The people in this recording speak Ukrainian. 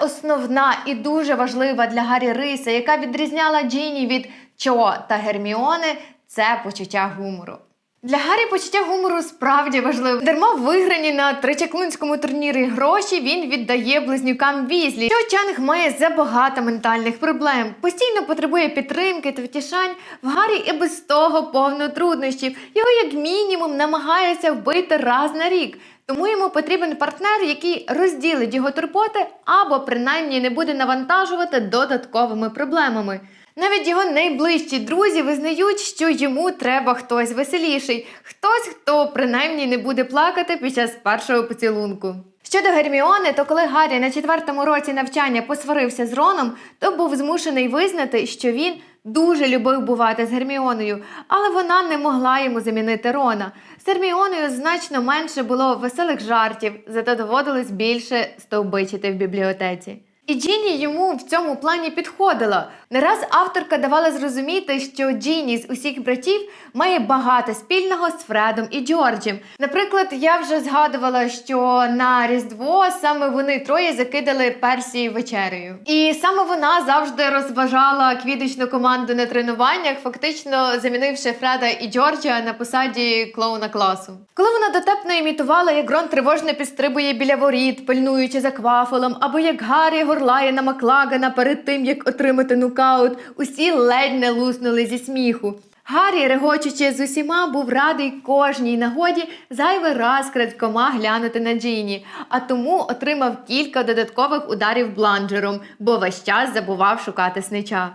Основна і дуже важлива для Гаррі риса, яка відрізняла Джіні від Чо та Герміони, це почуття гумору. Для Гаррі почуття гумору справді важливо. Дарма виграні на тричаклунському турнірі гроші він віддає близнюкам Візлі. Що Чанг має забагато ментальних проблем, постійно потребує підтримки та втішань. В Гаррі і без того повно труднощів. Його як мінімум намагаються вбити раз на рік. Тому йому потрібен партнер, який розділить його турботи або принаймні не буде навантажувати додатковими проблемами. Навіть його найближчі друзі визнають, що йому треба хтось веселіший, хтось, хто принаймні не буде плакати під час першого поцілунку. Щодо Герміони, то коли Гаррі на четвертому році навчання посварився з Роном, то був змушений визнати, що він дуже любив бувати з Герміоною, але вона не могла йому замінити Рона. З Герміоною значно менше було веселих жартів, зате доводилось більше стовбичити в бібліотеці. І Джіні йому в цьому плані підходила. Не раз авторка давала зрозуміти, що Джіні з усіх братів має багато спільного з Фредом і Джорджем. Наприклад, я вже згадувала, що на Різдво саме вони троє закидали Персі вечерею. І саме вона завжди розважала квідочну команду на тренуваннях, фактично замінивши Фреда і Джорджа на посаді клоуна класу. Коли вона дотепно імітувала, як Рон тривожно підстрибує біля воріт, пильнуючи за квафелом, або як Гаррі горлає на Маклагана перед тим, як отримати нокаут, усі ледь не луснули зі сміху. Гаррі, регочучи з усіма, був радий кожній нагоді зайвий раз крадькома глянути на Джині, а тому отримав кілька додаткових ударів бланджером, бо весь час забував шукати снича.